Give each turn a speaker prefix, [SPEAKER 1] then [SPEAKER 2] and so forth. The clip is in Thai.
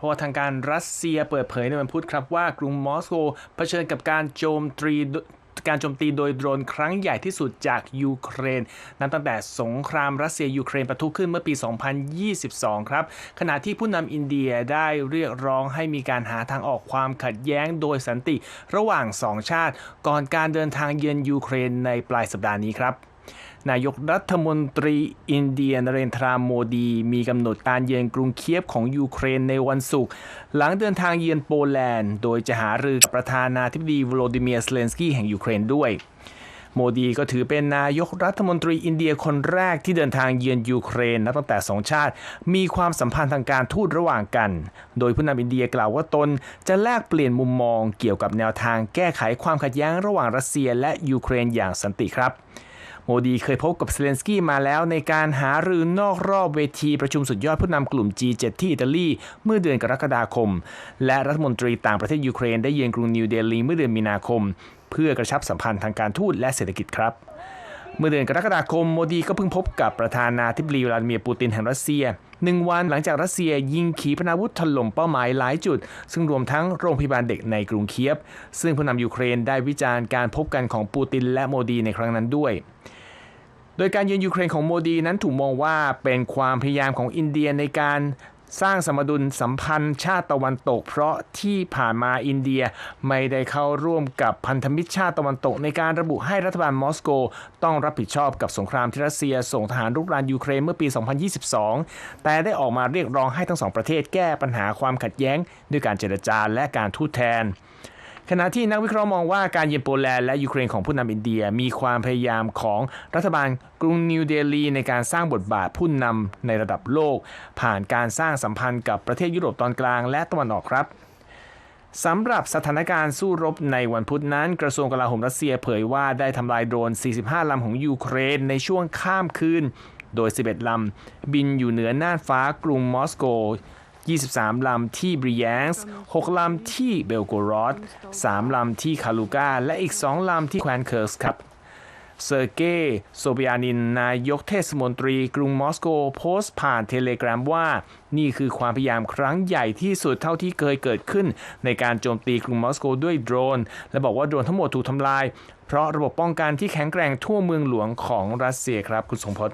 [SPEAKER 1] เพราะว่าทางการรัสเซียเปิดเผยในวันพุธครับว่ากรุงมอสโกเผชิญกับการโจมตีการโจมตีโดยโดรนครั้งใหญ่ที่สุดจากยูเครน นับตั้งแต่สงครามรัสเซียยูเครนปะทุขึ้นเมื่อปี 2022 ครับ ขณะที่ผู้นำอินเดียได้เรียกร้องให้มีการหาทางออกความขัดแย้งโดยสันติระหว่างสองชาติ ก่อนการเดินทางเยือนยูเครนในปลายสัปดาห์นี้ครับ นายกรัฐมนตรีอินเดียนเรนทราโมดี มีกำหนดการเยือนกรุงเคียฟของยูเครนในวันศุกร์หลังเดินทางเยือนโปแลนด์ โดยจะหารือกับประธานาธิบดีวโลดิเมียร์เซเลนสกี้แห่งยูเครนด้วยโมดีก็ถือเป็นนายกรัฐมนตรีอินเดียคนแรกที่เดินทางเยือนยูเครนนับตั้งแต่สองชาติ มีความสัมพันธ์ทางการทูตระหว่างกัน โดยผู้นำอินเดียกล่าวว่าตนจะแลกเปลี่ยนมุมมองเกี่ยวกับแนวทางแก้ไขความขัดแย้งระหว่างรัสเซียและยูเครนอย่างสันติครับ โมดีเคยพบกับเซเลนสกี้มาแล้วในการหารือนอกรอบเวทีประชุมสุดยอดผู้นำกลุ่ม G7 ที่อิตาลีเมื่อเดือนกรกฎาคม และรัฐมนตรีต่างประเทศยูเครนได้เยือนกรุงนิวเดลีเมื่อเดือนมีนาคม เพื่อกระชับสัมพันธ์ทางการทูตและเศรษฐกิจครับ เมื่อเดือนกรกฎาคมโมดีก็เพิ่งพบกับประธานาธิบดีวลาดิเมียร์ปูตินแห่งรัสเซียหนึ่งวันหลังจากรัสเซียยิงขีปนาวุธถล่มเป้าหมายหลายจุด ซึ่งรวมทั้งโรงพยาบาลเด็กในกรุงเคียฟซึ่งผู้นำยูเครนได้วิจารณ์การพบกันของปูตินและโมดีในครั้งนั้นด้วย โดยการเยือนยูเครนของโมดีนั้นถูกมองว่าเป็นความพยายามของอินเดียในการ สร้างสมดุลสัมพันธ์ชาติตะวันตก เพราะที่ผ่านมาอินเดียไม่ได้เข้าร่วมกับพันธมิตรชาติตะวันตก ในการระบุให้รัฐบาลมอสโก ต้องรับผิดชอบกับสงครามที่รัสเซียส่งทหารรุกรานยูเครนเมื่อปี 2022 แต่ได้ออกมาเรียกร้องให้ทั้งสองประเทศแก้ปัญหาความขัดแย้ง ด้วยการเจรจาและการทูตแทน ขณะที่นักวิเคราะห์มองว่าการเยือนโปแลนด์และยูเครนของผู้นำอินเดีย มีความพยายามของรัฐบาลกรุงนิวเดลีในการสร้างบทบาทผู้นำในระดับโลก ผ่านการสร้างสัมพันธ์กับประเทศยุโรปตอนกลางและตะวันออกครับสำหรับสถานการณ์สู้รบในวันพุธนั้น กระทรวงกลาโหมรัสเซียเผยว่าได้ทำลายโดรน 45 ลำของยูเครนในช่วงข้ามคืน โดย 11 ลำ บินอยู่เหนือน่านฟ้ากรุงมอสโก 23 ลำที่บริแยงส์6ลำที่เบลโกรอด3ลำที่คาลูกาและอีก 2 ลำที่แคว้นเคิร์สครับเซอร์เกย์โซเบียนิน นายกเทศมนตรีกรุงมอสโกโพสต์ผ่านเทเลกราฟว่า นี่คือความพยายามครั้งใหญ่ที่สุดเท่าที่เคยเกิดขึ้น ในการโจมตีกรุงมอสโกด้วยโดรน และบอกว่าโดรนทั้งหมดถูกทำลาย เพราะระบบป้องกันที่แข็งแกร่งทั่วเมืองหลวงของรัสเซียครับ คุณสมพศ